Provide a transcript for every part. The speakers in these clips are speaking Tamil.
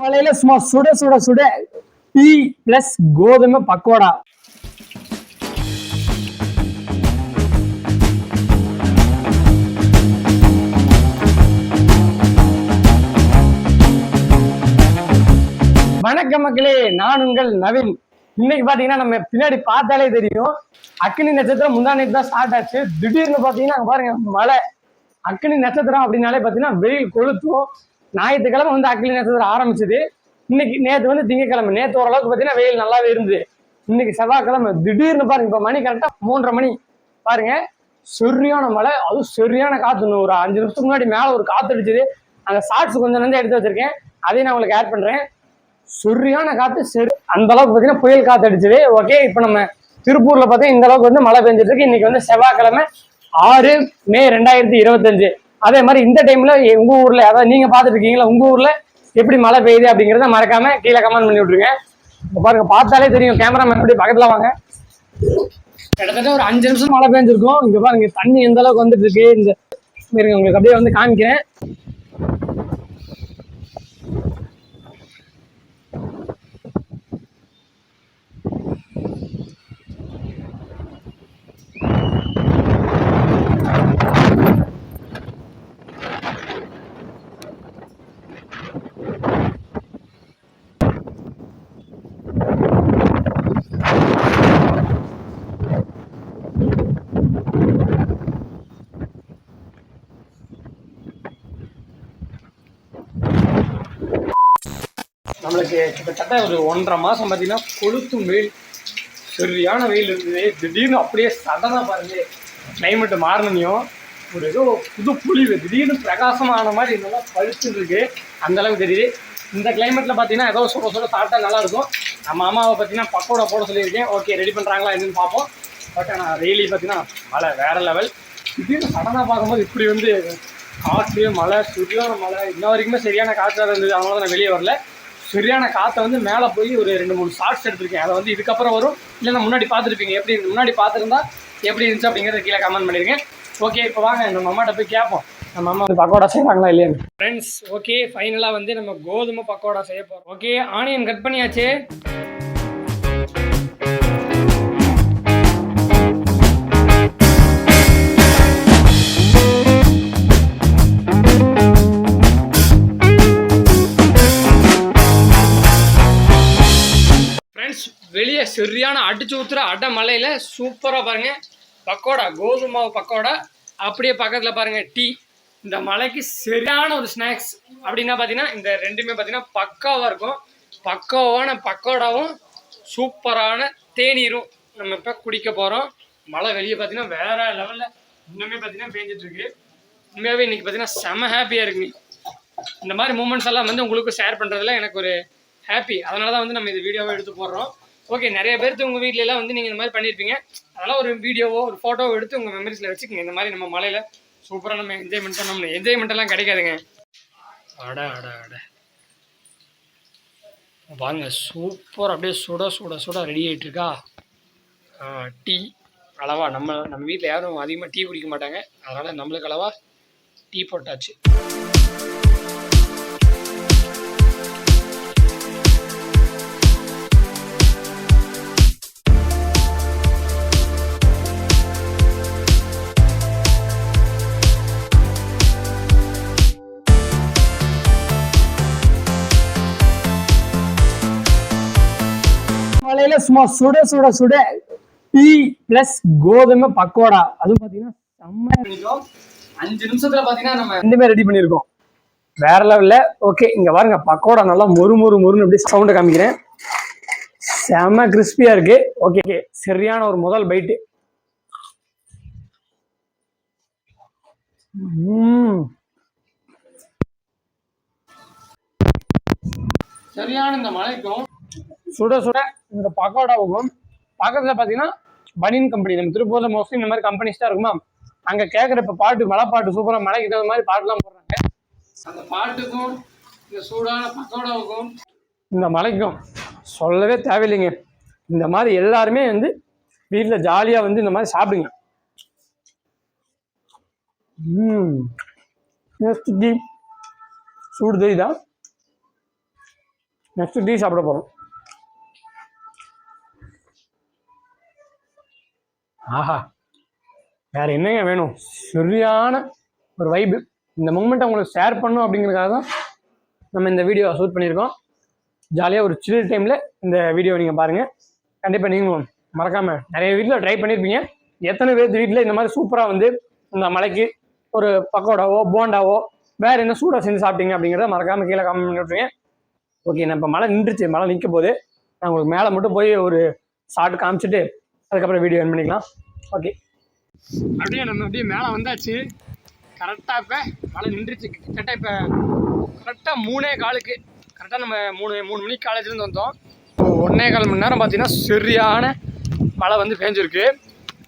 காலையில சும்மா சுட சுட சுட டீ பிளஸ் கோதுமை பக்கோடா. வணக்கம் மக்களே நான் உங்கள் நவீன். இன்னைக்கு பாத்தீங்கன்னா நம்ம பின்னாடி பார்த்தாலே தெரியும். அக்னி நட்சத்திரம் முந்தா நேத்து தான் ஸ்டார்ட் ஆச்சு. திடீர்னு பாத்தீங்கன்னா பாருங்க மழை. அக்னி நட்சத்திரம் அப்படின்னாலே பாத்தீங்கன்னா வெயில் கொளுத்தும். ஞாயிற்றுக்கிழமை வந்து அக்னி நட்சத்திரம் ஆரம்பிச்சது. இன்னைக்கு நேற்று வந்து திங்கக்கிழமை. நேற்று ஓரளவுக்கு பார்த்தீங்கன்னா வெயில் நல்லாவே இருந்தது. இன்னைக்கு செவ்வாய்க்கிழமை திடீர்னு பாருங்க இப்போ மணி கரெக்டாக மூன்றரை மணி. பாருங்க சரியான மழை அதுவும் சரியான காற்று இன்னும் ஒரு அஞ்சு நிமிஷத்துக்கு முன்னாடி மேலே ஒரு காற்று அடிச்சது. அந்த ஷார்ட்ஸ் கொஞ்சம் நேரம் எடுத்து வச்சிருக்கேன். அதையும் நான் உங்களுக்கு ஆட் பண்ணுறேன் சரியான காற்று சரி. அந்த அளவுக்கு பார்த்தீங்கன்னா புயல் காற்று அடிச்சது. ஓகே இப்போ நம்ம திருப்பூரில் பார்த்தீங்கன்னா இந்த அளவுக்கு வந்து மழை பெஞ்சிட்டு இருக்கு. இன்னைக்கு வந்து செவ்வாய்க்கிழமை ஆறு மே ரெண்டாயிரத்தி இருபத்தஞ்சு. அதே மாதிரி இந்த டைம்ல உங்க ஊர்ல அதாவது நீங்க பாத்துட்டு இருக்கீங்களா உங்க ஊர்ல எப்படி மழை பெய்யுது அப்படிங்கிறத மறக்காம கீழே கமெண்ட் பண்ணி விட்டுருங்க. பாருங்க பார்த்தாலே தெரியும் கேமராமேன் எப்படி பக்கத்துல வாங்க. கிட்டத்தட்ட ஒரு அஞ்சு நிமிஷம் மழை பெஞ்சிருக்கும். இங்க பாருங்க தண்ணி எந்த அளவுக்கு வந்துட்டு இருக்கு இந்த இருங்க உங்களுக்கு அப்படியே வந்து காமிக்கிறேன். நம்மளுக்கு கிட்டத்தட்ட ஒரு ஒன்றரை மாதம் பார்த்தீங்கன்னா கொளுத்தும் வெயில் சரியான வெயில் இருந்தது. திடீர்னு அப்படியே சடனாக பாருங்க கிளைமேட்டு மாறினையும் ஒரு ஏதோ புது புளிவு திடீர்னு பிரகாசமான மாதிரி நல்லா பழுத்து அந்தளவுக்கு தெரியுது. இந்த கிளைமேட்டில் பார்த்தீங்கன்னா ஏதோ சொல்ல சொல்ல சாப்பிட்டா நல்லாயிருக்கும் நம்ம அம்மாவை பார்த்தீங்கன்னா பக்கோடா போட சொல்லியிருக்கேன். ஓகே ரெடி பண்ணுறாங்களா என்னன்னு பார்ப்போம். பட் ஆனால் ரெய்லி பார்த்தீங்கன்னா மழை வேறு லெவல் திடீர்னு சடனாக பார்க்கும்போது இப்படி வந்து காற்று மழை சுரியான மழை இன்ன வரைக்குமே சரியான காற்றாக இருந்தது. அதனால தான் நான் வெளியே வரல. சரியான காற்றை வந்து மேலே போய் ஒரு ரெண்டு மூணு ஷார்ட்ஸ் எடுத்திருக்கேன். அதை வந்து இதுக்கப்புறம் வரும். இல்லைன்னா முன்னாடி பார்த்துருப்பீங்க. எப்படி இருந்து- முன்னாடி பார்த்துருந்தா எப்படி இருந்துச்சு அப்படிங்கிறத கீழே கமெண்ட் பண்ணியிருக்கேன் ஓகே இப்போ வாங்க. நம்ம அம்மாட்ட போய் கேட்போம் நம்ம அம்மா வந்து பக்கோடா செய்வாங்களா இல்லையா? ஃப்ரெண்ட்ஸ் ஓகே ஃபைனலாக வந்து நம்ம கோதுமை பக்கோடா செய்ய போகிறோம் ஓகே ஆனியன் கட் பண்ணியாச்சு. வெளியே சரியான அடிச்சு ஊற்றுற அடை மலையில் சூப்பராக பாருங்கள் பக்கோடா கோதுமை மாவு பக்கோடா. அப்படியே பக்கத்தில் பாருங்கள் டீ. இந்த மலைக்கு சரியான ஒரு ஸ்நாக்ஸ் அப்படின்னா பார்த்தீங்கன்னா இந்த ரெண்டுமே பார்த்தீங்கன்னா பக்காவாக இருக்கும். பக்காவான பக்கோடாவும் சூப்பரான தேநீரும் நம்ம இப்போ குடிக்க போகிறோம் மழை வெளியே பார்த்தீங்கன்னா வேற லெவலில் இன்னுமே பார்த்தீங்கன்னா பேஞ்சிட்ருக்கு உண்மையாகவே இன்றைக்கி பார்த்தீங்கன்னா செம ஹாப்பியாக இருக்குங்க இந்த மாதிரி மூமெண்ட்ஸ் எல்லாம் வந்து உங்களுக்கு ஷேர் பண்ணுறதுல எனக்கு ஒரு ஹாப்பி அதனால தான் வந்து நம்ம இந்த வீடியோவை எடுத்து போடுறோம். ஓகே நிறைய பேர்த்து உங்கள் வீட்லலாம் வந்து நீங்கள் இந்த மாதிரி பண்ணியிருப்பீங்க அதெல்லாம் ஒரு வீடியோவோ ஒரு ஃபோட்டோவோ எடுத்து உங்கள் மெமரிஸில் வச்சுக்கோங்க. இந்த மாதிரி நம்ம மலையில் சூப்பராக நம்ம என்ஜாய்மெண்ட் பண்ணோம்னு என்ஜாய்மெண்ட்டெல்லாம் கிடைக்காதுங்க. அட அட அட. வாங்க சூப்பர் அப்படியே சுட சுட சுட ரெடி ஆகிட்டு இருக்கா? டீ அளவா. நம்ம நம்ம வீட்டில் யாரும் அதிகமாக டீ குடிக்க மாட்டாங்க. அதனால் நம்மளுக்கு அளவா டீ போட்டாச்சு. காலையில சும்மா சுட சுட சுட டீ பிளஸ் கோதுமை பக்கோடா. அதுவும் பாத்தீங்கன்னா செம்ம பண்ணிட்டோம் அஞ்சு நிமிஷத்துல பாத்தீங்கன்னா நம்ம ரெண்டுமே ரெடி பண்ணியிருக்கோம். வேற லெவல்ல ஓகே இங்க பாருங்க பக்கோடா நல்லா மொறு மொறு மொறுன்னு அப்படியே சவுண்ட் காமிக்கிறேன். செம்ம கிறிஸ்பியா இருக்கு. ஓகே ஓகே சரியான ஒரு முதல் பைட்டு சரியான இந்த மலைக்கும் சுட சுட. இந்த பக்கோடாவுக்கும் பக்கத்தில் பார்த்தீங்கன்னா பனியன் கம்பெனி நம்ம திருப்பூரில் மோஸ்ட்லி இந்த மாதிரி கம்பெனிஸ் தான் இருக்குமா. அங்கே கேட்குற இப்போ பாட்டு மலை பாட்டு சூப்பராக மழைக்கு தகுந்த மாதிரி பாட்டுலாம் போடுறாங்க. அந்த பாட்டுக்கும் இந்த சூடான பக்கோடாவுக்கும் இந்த மலைக்கும் சொல்லவே தேவையில்லைங்க. இந்த மாதிரி எல்லாருமே வந்து வீட்டில் ஜாலியாக வந்து இந்த மாதிரி சாப்பிடுங்க. நெக்ஸ்ட் டீ சூடு தெரியுதா நெக்ஸ்ட் டீ சாப்பிட போகிறோம் ஆஹா. வேற என்னங்க வேணும்? சரியான ஒரு வைப்பு இந்த மூமெண்ட்டை உங்களுக்கு ஷேர் பண்ணும் அப்படிங்கிறதுக்காக தான் நம்ம இந்த வீடியோ ஷூட் பண்ணியிருக்கோம். ஜாலியாக ஒரு சில் டைமில் இந்த வீடியோ நீங்கள் பாருங்கள் கண்டிப்பாக நீங்களும் மறக்காமல் நிறைய வீட்டில் ட்ரை பண்ணியிருப்பீங்க எத்தனை பேர் வீட்டில் இந்த மாதிரி சூப்பராக வந்து இந்த மலைக்கு ஒரு பக்கோடாவோ போண்டாவோ வேறு என்ன சூடாக செஞ்சு சாப்பிட்டீங்க அப்படிங்கிறத மறக்காமல் கீழே கமெண்ட் பண்ணிவிட்ருங்க ஓகே நான் இப்போ மழை நின்றுச்சு. மழை நிற்க போது நான் உங்களுக்கு மேலே மட்டும் போய் ஒரு ஷார்ட் காமிச்சிட்டு அதுக்கப்புறம் வீடியோ என் பண்ணிக்கலாம். ஓகே அப்படியே நம்ம அப்படியே மேலே வந்தாச்சு. கரெக்டாக இப்போ மழை நின்றுச்சு. கரெக்டாக இப்போ கரெக்டாக மூணே காலுக்கு. கரெக்டாக நம்ம மூணு மூணு மணிக்கு காலேஜ்லேருந்து வந்தோம். ஒன்றே கால் மணி நேரம் பார்த்தீங்கன்னா சரியான மழை வந்து பேஞ்சிருக்கு.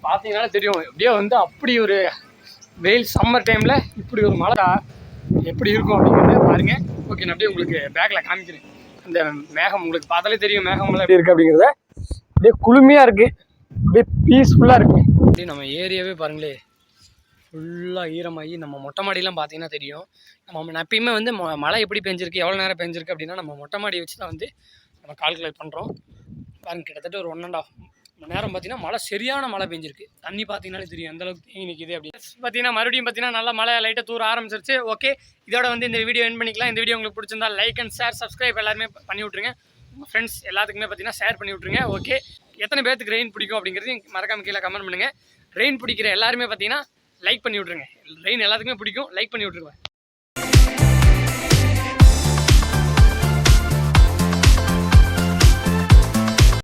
பார்த்தீங்கன்னா தெரியும். எப்படியோ வந்து அப்படி ஒரு வெயில் சம்மர் டைமில் இப்படி ஒரு மழை எப்படி இருக்கும் அப்படிங்கிறத பாருங்க. ஓகே நான் அப்படியே உங்களுக்கு பேக்கில் காமிக்கிறேன். அந்த மேகம் உங்களுக்கு பார்த்தாலே தெரியும் மேகம் எப்படி இருக்குது அப்படிங்கிறத. அப்படியே குளுமையாக இருக்குது அப்படியே பீஸ்ஃபுல்லாக இருக்கும் அப்படியே நம்ம ஏரியாவே பாருங்களே ஃபுல்லாக ஈரமாகி நம்ம மொட்டை மாடியெலாம் பார்த்தீங்கன்னா தெரியும். நம்ம எப்பயுமே வந்து ம- மழை எப்படி பெஞ்சிருக்கு எவ்வளோ நேரம் பெஞ்சிருக்கு அப்படின்னா நம்ம மொட்டை மாடி வச்சு தான் வந்து நம்ம கால்குலேட் பண்ணுறோம் பாருங்க கிட்டத்தட்ட ஒரு ஒன் அண்ட் ஆஃப் மணி நேரம் பார்த்தீங்கன்னா மழை சரியான மழை பெஞ்சிருக்கு. தண்ணி பார்த்தீங்கன்னாலே தெரியும் எந்த அளவுக்கு தேங்கி நிற்கிது அப்படின்னு. பார்த்தீங்கன்னா மறுபடியும் பார்த்தீங்கன்னா நல்லா மழை லைட்டாக தூர ஆரம்பிச்சிருச்சு. ஓகே இதோட வந்து இந்த வீடியோ என் பண்ணிக்கலாம். இந்த வீடியோ உங்களுக்கு பிடிச்சிருந்தா லைக் அண்ட் ஷேர் சப்ஸ்கிரைப் எல்லாருமே பண்ணி விட்ருங்க உங்கள் ஃப்ரெண்ட்ஸ் எல்லாத்துக்குமே பார்த்தீங்கன்னா ஷேர் பண்ணி விட்ருங்க ஓகே எத்தனை பேர்த்துக்கு ரெயின் பிடிக்கும் அப்படிங்கிறது மறக்காம கீழே கமெண்ட் பண்ணுங்கள் ரெயின் பிடிக்கிற எல்லாருமே பார்த்தீங்கன்னா லைக் பண்ணி விட்ருங்க ரெயின் எல்லாத்துக்குமே பிடிக்கும். லைக் பண்ணி விட்ருங்க